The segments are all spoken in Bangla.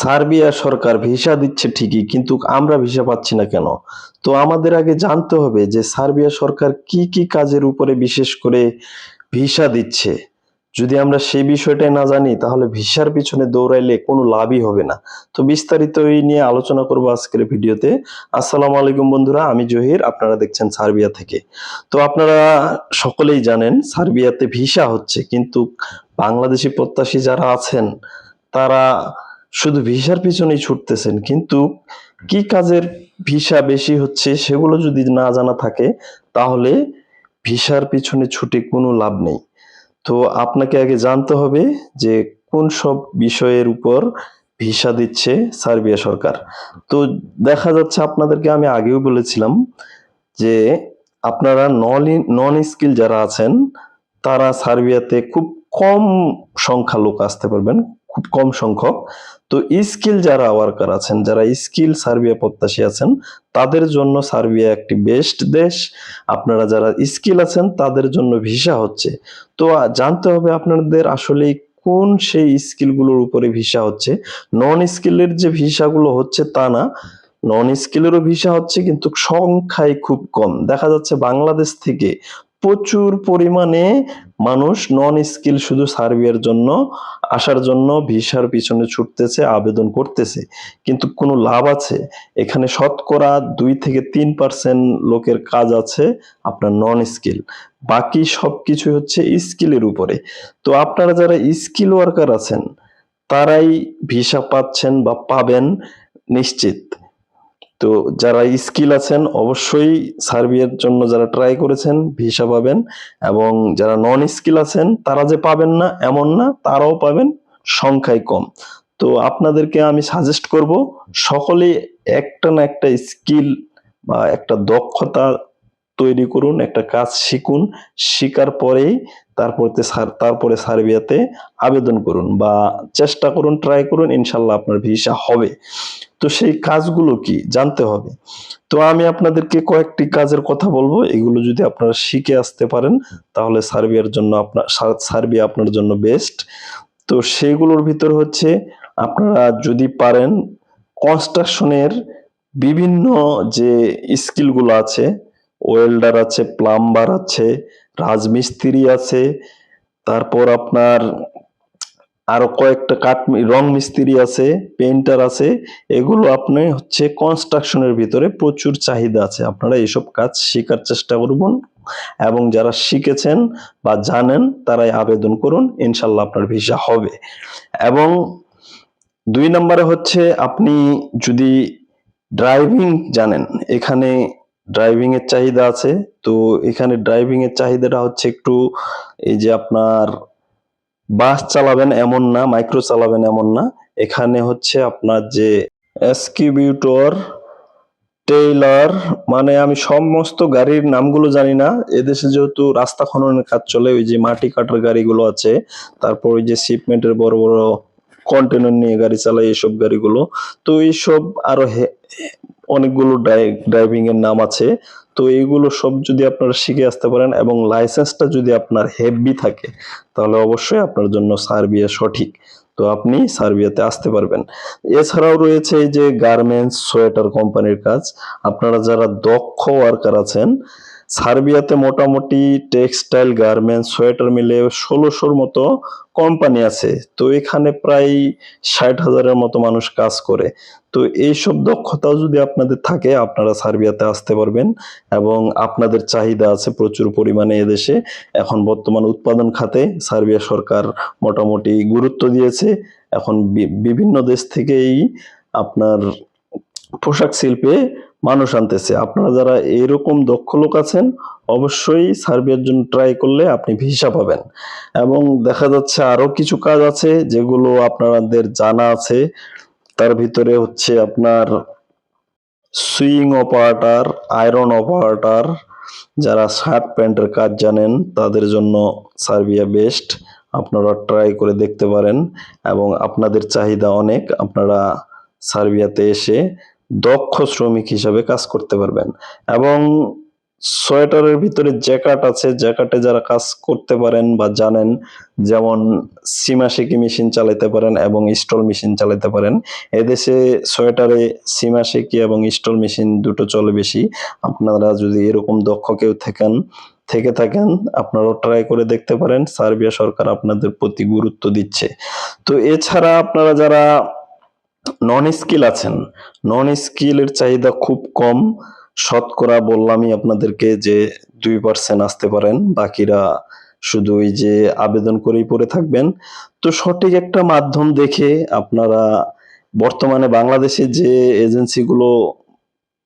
সার্বিয়া সরকার ভিসা দিচ্ছে ঠিকই, কিন্তু আমরা ভিসা পাচ্ছি না কেন? তো আমাদের আগে জানতে হবে যে সার্বিয়া সরকার কি কি কাজের উপরে বিশেষ করে ভিসা দিচ্ছে। যদি আমরা সেই বিষয়টাই না জানি, তাহলে ভিসার পিছনে দৌড়াইলে কোনো লাভই হবে না। তো বিস্তারিত এই নিয়ে আলোচনা করব আজকের ভিডিওতে। আসসালামু আলাইকুম বন্ধুরা, আমি জহির, আপনারা দেখছেন সার্বিয়া থেকে। তো আপনারা সকলেই জানেন সার্বিয়াতে ভিসা হচ্ছে, কিন্তু বাংলাদেশি প্রত্যাশী যারা আছেন, তারা শুধু ভিসার পিছনেই ছুটতেছেন, কিন্তু কি কাজের ভিসা বেশি হচ্ছে সেগুলো যদি না জানা থাকে, তাহলে ভিসার পিছনে ছুটে কোনো লাভ নেই। তো আপনাকে আগে জানতে হবে যে কোন সব বিষয়ের উপর ভিসা দিচ্ছে সার্বিয়া সরকার। তো দেখা যাচ্ছে আপনাদেরকে আমি আগেও বলেছিলাম যে আপনারা নন স্কিল যারা আছেন, তারা সার্বিয়াতে খুব কম সংখ্যা লোক আসতে পারবেন খুব কম সংখ্যক। তো স্কিল যারা ওয়ার্কার আছেন, যারা স্কিল সার্বিয়া প্রত্যাশী আছেন, তাদের জন্য সার্বিয়া একটি বেস্ট দেশ। আপনারা যারা স্কিল আছেন, তাদের জন্য ভিসা হচ্ছে। তো জানতে হবে আপনাদের আসলে কোন সেই স্কিলগুলোর উপরে ভিসা হচ্ছে। নন স্কিলের যে ভিসাগুলো হচ্ছে তা না। নন স্কিলেরও ভিসা হচ্ছে, কিন্তু সংখ্যায় খুব কম। দেখা যাচ্ছে বাংলাদেশ থেকে প্রচুর পরিমাণে মানুষ নন স্কিল শুধু সার্বিয়ার জন্য আসার জন্য ভিসার পিছনে ছুটতেছে, আবেদন করতেছে। কিন্তু কোনো লাভ আছে? এখানে শতকরা দুই থেকে তিন পার্সেন্ট লোকের কাজ আছে আপনার নন স্কিল বাকি সব কিছু হচ্ছে স্কিলের উপরে। তো আপনারা যারা স্কিল ওয়ার্কার আছেন, তারাই ভিসা পাচ্ছেন বা পাবেন নিশ্চিত। তো যারা স্কিল আছেন, অবশ্যই সার্বিয়ার জন্য যারা ট্রাই করেছেন, ভিসা পাবেন এবং যারা নন স্কিল আছেন, তারা যে পাবেন না, এমন না, তারাও পাবেন সংখ্যায় কম। তো আপনাদেরকে আমি সাজেস্ট করব, সকলে একটা না একটা স্কিল বা একটা দক্ষতা তৈরি করুন, একটা কাজ শিখুন শিকার পরেই তারপরে সার- তারপরে সার্বিয়াতে আবেদন করুন বা চেষ্টা করুন ট্রাই করুন ইনশাল্লাহ আপনার ভিসা হবে। তো সেই কাজগুলো কি? জানতে হবে। তো আমি আপনাদেরকে কয়েকটি কাজের কথা বলব। এগুলো যদি আপনারা শিখে আসতে পারেন, তাহলে সার্বিয়ার জন্য আপনার সার- সার্বিয়া আপনার জন্য বেস্ট তো সেগুলোর ভিতর হচ্ছে আপনারা যদি পারেন কনস্ট্রাকশনের বিভিন্ন যে স্কিলগুলো আছে ওয়েল্ডার আছে প্লাম্বার আছে, রাজমিস্ত্রি আছে, তারপর আপনার আরও কয়েকটা কাঠ, রং মিস্ত্রি আছে পেইন্টার আছে, এগুলো আপনি হচ্ছে কনস্ট্রাকশনের ভিতরে প্রচুর চাহিদা আছে। আপনারা এইসব কাজ শেখার চেষ্টা করবেন এবং যারা শিখেছেন বা জানেন তারাই আবেদন করুন, ইনশাল্লাহ আপনার ভিসা হবে। এবং দুই নম্বরে হচ্ছে আপনি যদি ড্রাইভিং জানেন, এখানে ড্রাইভিং এর চাহিদা আছে। তো এখানে ড্রাইভিং এর চাহিদাটা হচ্ছে একটু এই যে আপনার বাস চালাবেন এমন না মাইক্রো চালাবেন এমন না। এখানে হচ্ছে আপনার যে এসকিবিউটর টেইলার মানে আমি সমস্ত গাড়ির নামগুলো জানি না। এদেশে যেহেতু রাস্তা খননের কাজ চলে, ওই যে মাটি কাটার গাড়িগুলো আছে, তারপর ওই যে শিপমেন্টের বড় বড় কন্টেনার নিয়ে গাড়ি চালায় এইসব গাড়িগুলো। তো এইসব আরও অনেকগুলো ড্রাইভিং এর নাম আছে। তো এইগুলো সব যদি আপনারা শিখে আসতে পারেন এবং লাইসেন্সটা যদি আপনার হেভি থাকে, তাহলে অবশ্যই আপনার জন্য সার্বিয়া সঠিক। তো আপনি সার্বিয়াতে আসতে পারবেন। এছাড়াও রয়েছে এই যে গার্মেন্টস সোয়েটার কোম্পানির কাজ। আপনারা যারা দক্ষ ওয়ার্কার আছেন সার্বিয়াতে মোটামুটি টেক্সটাইল, গার্মেন্টস, সোয়েটার মিলে ষোলোশোর মতো কোম্পানি আছে। তো এখানে প্রায় ষাট হাজারের মতো মানুষ কাজ করে। তো এইসব দক্ষতাও যদি আপনাদের থাকে, আপনারা সার্বিয়াতে আসতে পারবেন এবং আপনাদের চাহিদা আছে প্রচুর পরিমাণে এদেশে। এখন বর্তমান উৎপাদন খাতে সার্বিয়া সরকার মোটামুটি গুরুত্ব দিয়েছে। এখন বিভিন্ন দেশ থেকেই আপনার পোশাক শিল্পে মানুষ আনতেছে। আপনারা যারা এরকম দক্ষ লোক আছেন, অবশ্যই সার্বিয়ার জন্য ট্রাই করলে আপনি ভিসা পাবেন। এবং দেখা যাচ্ছে আরও কিছু কাজ আছে যেগুলো আপনাদের জানা আছে। তার ভিতরে হচ্ছে আপনার সুইং অপারেটার আয়রন অপারেটার যারা শার্ট প্যান্টের কাজ জানেন, তাদের জন্য সার্বিয়া বেস্ট আপনারা ট্রাই করে দেখতে পারেন এবং আপনাদের চাহিদা অনেক। আপনারা সার্বিয়াতে এসে দক্ষ শ্রমিক হিসাবে কাজ করতে পারবেন। এবং সোয়েটারের ভিতরে জ্যাকাট আছে। জ্যাকাটে যারা কাজ করতে পারেন বা জানেন, যেমন সিমাশিকি মেশিন চালাতে পারেন এবং স্টল মেশিন চালাতে পারেন। এদেশে সোয়েটারে সিমাশিকি এবং স্টল মেশিন দুটো চলে বেশি। আপনারা যদি এরকম দক্ষ কেউ থাকেন, থেকে থাকেন, আপনারাও ট্রাই করে দেখতে পারেন। সার্বিয়া সরকার আপনাদের প্রতি গুরুত্ব দিচ্ছে। তো এছাড়া আপনারা যারা নন স্কিল আছেন। নন স্কিলের চাহিদা খুব কম। শতকরা বললামই আপনাদেরকে যে দুই পার্সেন্ট আসতে পারেন। বাকিরা শুধু ওই যে আবেদন করেই পড়ে থাকবেন। তো সঠিক একটা মাধ্যম দেখে আপনারা বর্তমানে বাংলাদেশে যে এজেন্সিগুলো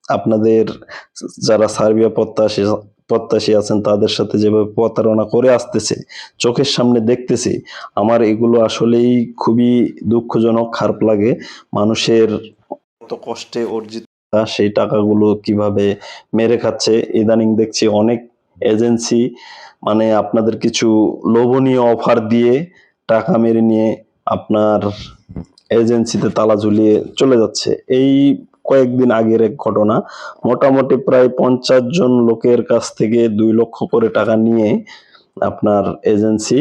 আপনাদের যারা সার্বিয়া প্রত্যাশী প্রত্যাশী আছেন, তাদের সাথে যেভাবে প্রতারণা করে আসতেছে, চোখের সামনে দেখতেছি, আমার এগুলো আসলেই খুবই দুঃখজনক, খারাপ লাগে। মানুষের কত কষ্টে অর্জিত সেই টাকাগুলো কীভাবে মেরে খাচ্ছে, ইদানিং দেখছি অনেক এজেন্সি মানে আপনাদের কিছু লোভনীয় অফার দিয়ে টাকা মেরে নিয়ে আপনার এজেন্সিতে তালা ঝুলিয়ে চলে যাচ্ছে। এই কয়েকদিন আগের এক ঘটনা। মোটামুটি প্রায় পঞ্চাশ জন লোকের কাছ থেকে দুই লক্ষ করে টাকা নিয়ে আপনার এজেন্সি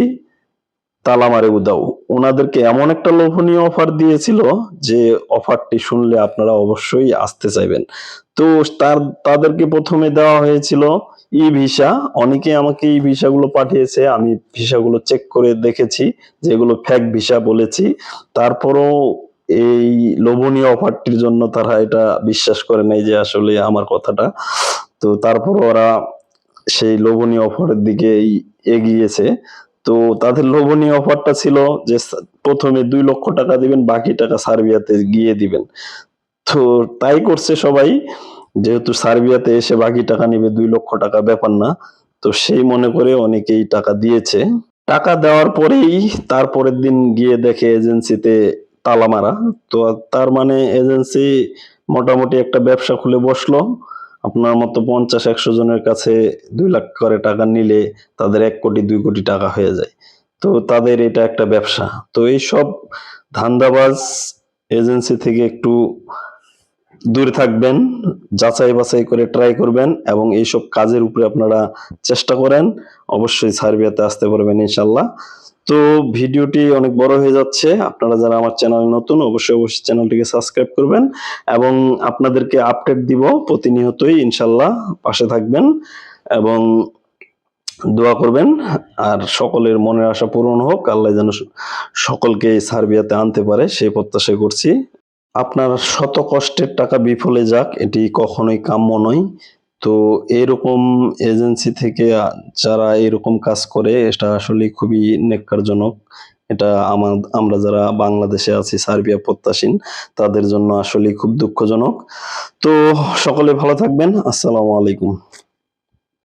তালামারে উদাও ওনাদেরকে এমন একটা লোভনীয় অফার দিয়েছিল যে অফারটি শুনলে আপনারা অবশ্যই আসতে চাইবেন। তো তার, তাদেরকে প্রথমে দেওয়া হয়েছিল ই ভিসা। অনেকে আমাকে এই ভিসাগুলো পাঠিয়েছে, আমি ভিসাগুলো চেক করে দেখেছি, যেগুলো ফ্যাক ভিসা বলেছি। তারপরও এই লোভনীয় অফারটির জন্য তারা এটা বিশ্বাস করে নাই যে আসলে আমার কথাটা। তো তারপর ওরা সেই লোভনীয় অফারের দিকে এগিয়েছে। তো তাদের লোভনীয় অফারটা ছিল যে প্রথমে দুই লক্ষ টাকা দিবেন, বাকি টাকা সার্বিয়াতে গিয়ে দিবেন। তো তাই করছে সবাই। যেহেতু সার্বিয়াতে এসে বাকি টাকা নিবে, দুই লক্ষ টাকা ব্যাপার না। তো সেই মনে করে অনেকেই টাকা দিয়েছে। টাকা দেওয়ার পরেই তারপরের দিন গিয়ে দেখে এজেন্সিতে তালা মারা। তো তার মানে এজেন্সি মোটামুটি একটা ব্যবসা খুলে বসল। আপনার মতো পঞ্চাশ, একশো জনের কাছে দুই লাখ করে টাকা নিলে তাদের এক কোটি, দুই কোটি টাকা হয়ে যায়। তো তাদের এটা একটা ব্যবসা। তো এইসব ধান্দাবাজ এজেন্সি থেকে একটু দূরে থাকবেন, যাচাই বাছাই করে ট্রাই করবেন এবং এইসব কাজের উপরে আপনারা চেষ্টা করেন। অবশ্যই সার্বিয়াতে আসতে পারবেন ইনশাল্লাহ। তো ভিডিওটি অনেক বড় হয়ে যাচ্ছে। আপনারা যারা আমার চ্যানেল নতুন, অবশ্যই অবশ্যই চ্যানেলটিকে সাবস্ক্রাইব করবেন এবং আপনাদেরকে আপডেট দিব প্রতিনিয়তই, ইনশাল্লাহ। পাশে থাকবেন এবং দোয়া করবেন। আর সকলের মনের আশা পূরণ হোক, আল্লাহ যেন সকলকে সার্বিয়াতে আনতে পারে, সেই প্রত্যাশা করছি। আপনার শত কষ্টের টাকা বিফলে যাক, এটি কখনোই কাম্য নয়। তো এরকম এজেন্সি থেকে যারা এরকম কাজ করে, এটা আসলে খুবই নেককারজনক। এটা আমার আমরা যারা বাংলাদেশে আছি, সার্বিয়া প্রত্যাশীন, তাদের জন্য আসলে খুব দুঃখজনক। তো সকলে ভালো থাকবেন। আসসালামু আলাইকুম।